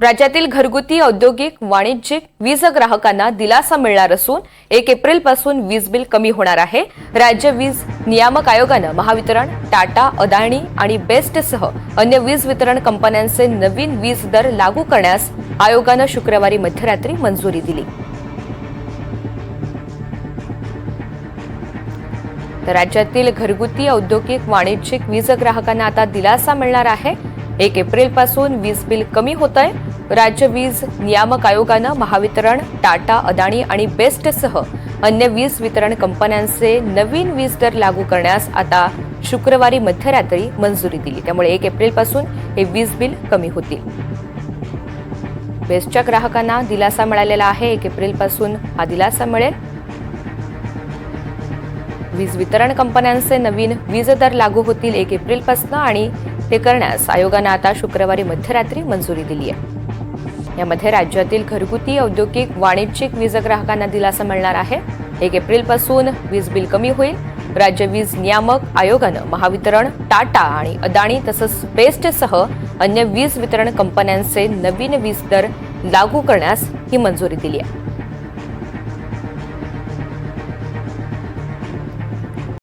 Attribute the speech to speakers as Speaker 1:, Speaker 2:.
Speaker 1: राज्यातील घरगुती औद्योगिक वाणिज्यिक वीज ग्राहकांना दिलासा मिळणार असून एक एप्रिलपासून वीज बिल कमी होणार आहे. राज्य वीज नियामक आयोगानं महावितरण टाटा अदाणी आणि बेस्टसह अन्य वीज वितरण कंपन्यांचे नवीन वीज दर लागू करण्यास आयोगानं शुक्रवारी मध्यरात्री मंजुरी दिली. तर राज्यातील घरगुती औद्योगिक वाणिज्यिक वीज ग्राहकांना आता दिलासा मिळणार आहे. एक एप्रिलपासून वीज बिल कमी होत आहे. राज्य वीज नियामक आयोगानं महावितरण टाटा अदाणी आणि बेस्टसह अन्य वीज वितरण कंपन्यांचे नवीन वीज दर लागू करण्यास आता शुक्रवारी मध्यरात्री मंजुरी दिली. त्यामुळे एक एप्रिलपासून हे वीज बिल कमी होतील. बेस्टच्या ग्राहकांना दिलासा मिळालेला आहे. एक एप्रिलपासून हा दिलासा मिळेल. वीज वितरण कंपन्यांचे नवीन वीज दर लागू होतील एक एप्रिलपासून आणि ते करण्यास आयोगानं आता शुक्रवारी मध्यरात्री मंजुरी दिली आहे. यामध्ये राज्यातील घरगुती औद्योगिक वाणिज्यिक वीज ग्राहकांना दिलासा मिळणार आहे. एक एप्रिलपासून वीज बिल कमी होईल. राज्य वीज नियामक आयोगानं महावितरण टाटा आणि अदाणी तसंच बेस्टसह अन्य वीज वितरण कंपन्यांचे नवीन वीज दर लागू करण्यास ही मंजुरी दिली आहे.